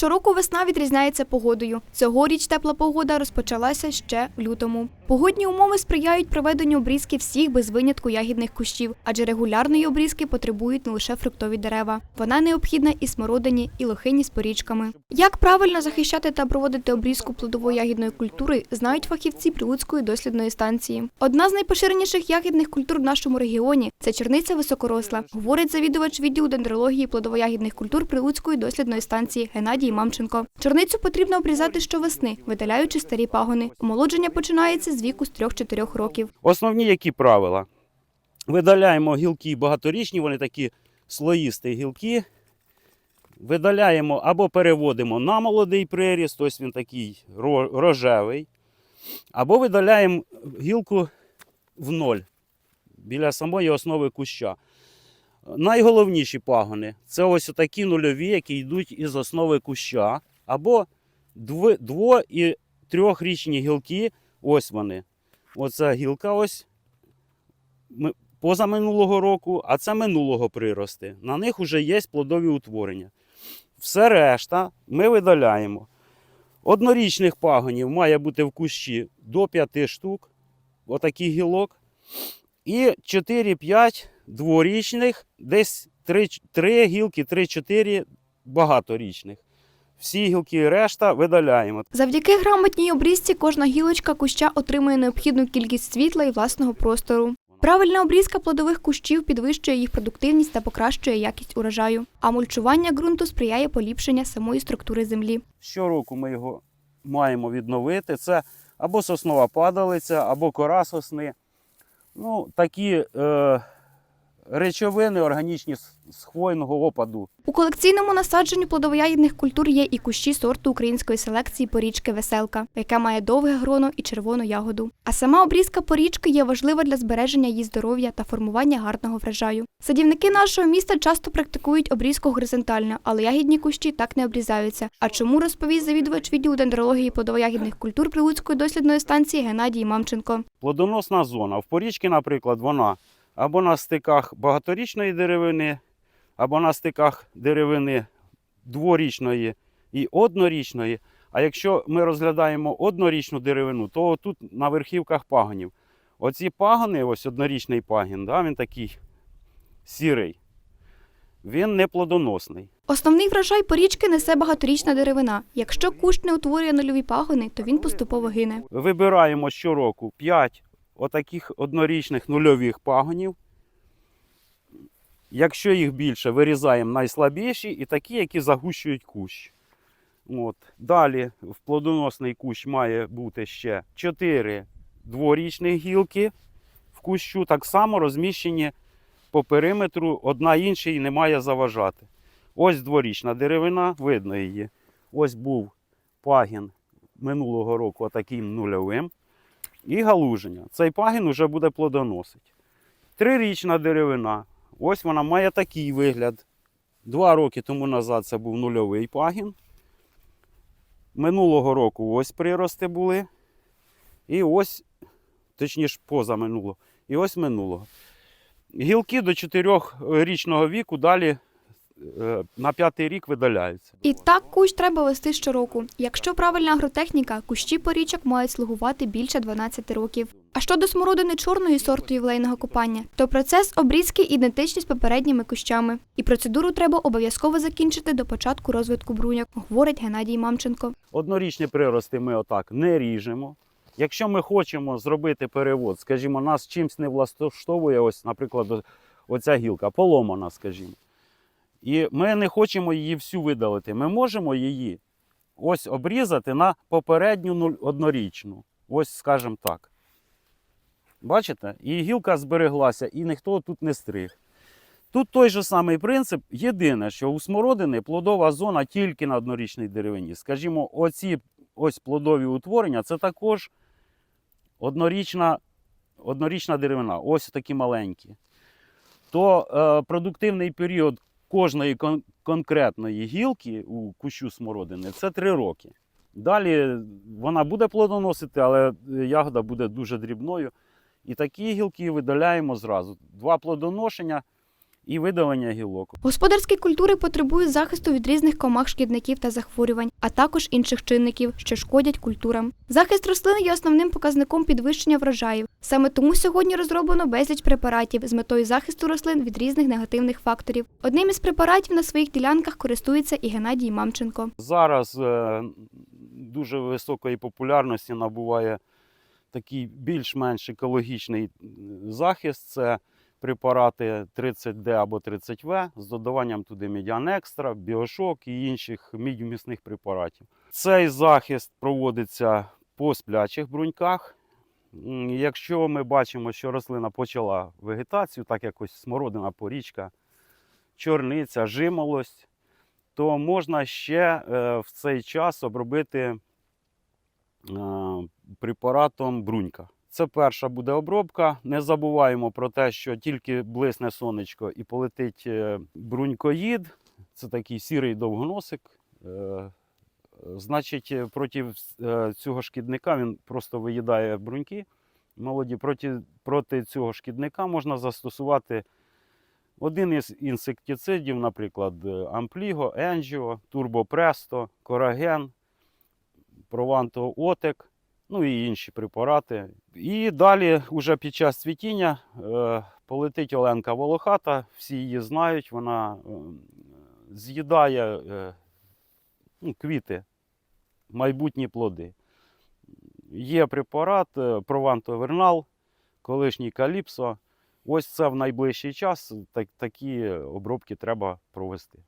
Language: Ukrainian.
Щороку весна відрізняється погодою. Цьогоріч тепла погода розпочалася ще в лютому. Погодні умови сприяють проведенню обрізки всіх без винятку ягідних кущів, адже регулярної обрізки потребують не лише фруктові дерева. Вона необхідна і смородині, і лохині з порічками. Як правильно захищати та проводити обрізку плодово-ягідної культури, знають фахівці Прилуцької дослідної станції. Одна з найпоширеніших ягідних культур в нашому регіоні це черниця високоросла, говорить завідувач відділу дендрології плодово-ягідних культур Прилуцької дослідної станції Геннадій Мамченко. Чорницю потрібно обрізати щовесни, видаляючи старі пагони. Омолодження починається з віку з 3-4 років. Основні які правила? Видаляємо гілки багаторічні, вони такі слоїсті гілки. Видаляємо або переводимо на молодий приріст, ось він такий рожевий. Або видаляємо гілку в ноль біля самої основи куща. Найголовніші пагони це ось такі нульові, які йдуть із основи куща, або дво- і трьохрічні гілки. Ось вони. Оця гілка ось ми- позаминулого року, а це минулого прирости. На них вже є плодові утворення. Все решта ми видаляємо. Однорічних пагонів має бути в кущі до 5 штук, отаких гілок. І 4-5 дворічних, десь 3, 3 гілки, 3-4 багаторічних. Всі гілки решта видаляємо. Завдяки грамотній обрізці кожна гілочка куща отримує необхідну кількість світла і власного простору. Правильна обрізка плодових кущів підвищує їх продуктивність та покращує якість урожаю. А мульчування ґрунту сприяє поліпшення самої структури землі. Щороку ми його маємо відновити. Це або соснова падалиця, або кора сосни. Ну, такі е, речовини органічні з, хвойного опаду. У колекційному насадженні плодово-ягідних культур є і кущі сорту української селекції порічки Веселка, яка має довге гроно і червону ягоду. А сама обрізка порічки є важлива для збереження її здоров'я та формування гарного врожаю. Садівники нашого міста часто практикують обрізку горизонтально, але ягідні кущі так не обрізаються. А чому розповість завідувач відділу дендрології плодово-ягідних культур Прилуцької дослідної станції Геннадій Мамченко. Плодоносна зона. В порічці, наприклад, вона або на стиках багаторічної деревини, або на стиках деревини дворічної і однорічної. А якщо ми розглядаємо однорічну деревину, то тут на верхівках пагонів. Оці пагони, ось однорічний пагін, да, він такий сірий, він не плодоносний. Основний врожай порічки несе багаторічна деревина. Якщо кущ не утворює нульові пагони, то він поступово гине. Вибираємо щороку 5 отаких однорічних нульових пагонів. Якщо їх більше, вирізаємо найслабіші і такі, які загущують кущ. От. Далі в плодоносний кущ має бути ще 4 дворічних гілки в кущу, так само розміщені по периметру, одна іншій не має заважати. Ось дворічна деревина, видно її. Ось був пагін минулого року таким нульовим. І галуження. Цей пагін вже буде плодоносити. Трирічна деревина. Ось вона має такий вигляд. Два роки тому назад це був нульовий пагін. Минулого року ось прирости були. І ось, точніше, позаминулого. І ось минулого. Гілки до 4-річного віку далі на п'ятий рік видаляються. І так кущ треба вести щороку. Якщо правильна агротехніка, кущі порічок мають слугувати більше 12 років. А щодо смородини чорної сорту ювілейного копання, то процес обрізки ідентичний з попередніми кущами. І процедуру треба обов'язково закінчити до початку розвитку бруньок, говорить Геннадій Мамченко. Однорічні прирости ми отак не ріжемо. Якщо ми хочемо зробити перевод, скажімо, нас чимось не влаштовує, ось, наприклад, оця гілка, поломана, скажімо. І ми не хочемо її всю видалити. Ми можемо її ось обрізати на попередню однорічну. Ось, скажімо так. Бачите? І гілка збереглася, і ніхто тут не стриг. Тут той же самий принцип. Єдине, що у смородини плодова зона тільки на однорічній деревині. Скажімо, оці ось плодові утворення це також однорічна, однорічна деревина, ось такі маленькі. То е, продуктивний період кожної кон- конкретної гілки у кущу смородини це 3 роки. Далі вона буде плодоносити, але ягода буде дуже дрібною. І такі гілки видаляємо зразу. Два плодоношення і видалення гілок. Господарські культури потребують захисту від різних комах, шкідників та захворювань, а також інших чинників, що шкодять культурам. Захист рослин є основним показником підвищення врожаїв. Саме тому сьогодні розроблено безліч препаратів з метою захисту рослин від різних негативних факторів. Одним із препаратів на своїх ділянках користується і Геннадій Мамченко. Зараз е, дуже високої популярності набуває такий більш-менш екологічний е, захист. Це препарати 30D або 30В з додаванням туди медіан екстра, біошок і інших мідьмісних препаратів. Цей захист проводиться по сплячих бруньках. Якщо ми бачимо, що рослина почала вегетацію, так якось смородина порічка, чорниця, жимолость, то можна ще е, в цей час обробити е, препаратом брунька. Це перша буде обробка. Не забуваємо про те, що тільки блисне сонечко і полетить е, брунькоїд. Це такий сірий довгоносик. Е, Значить, е, проти цього шкідника він просто виїдає бруньки. Молоді проти, проти цього шкідника можна застосувати один із інсектицидів, наприклад, Ампліго, Енджіо, Турбопресто, Кораген, Прованто Отек, ну і інші препарати. І далі, уже під час цвітіння, е, полетить Оленка Волохата, всі її знають, вона е, з'їдає е, ну, квіти, майбутні плоди. Є препарат е, Прованто Вернал, колишній Каліпсо. Ось це в найближчий час так, такі обробки треба провести.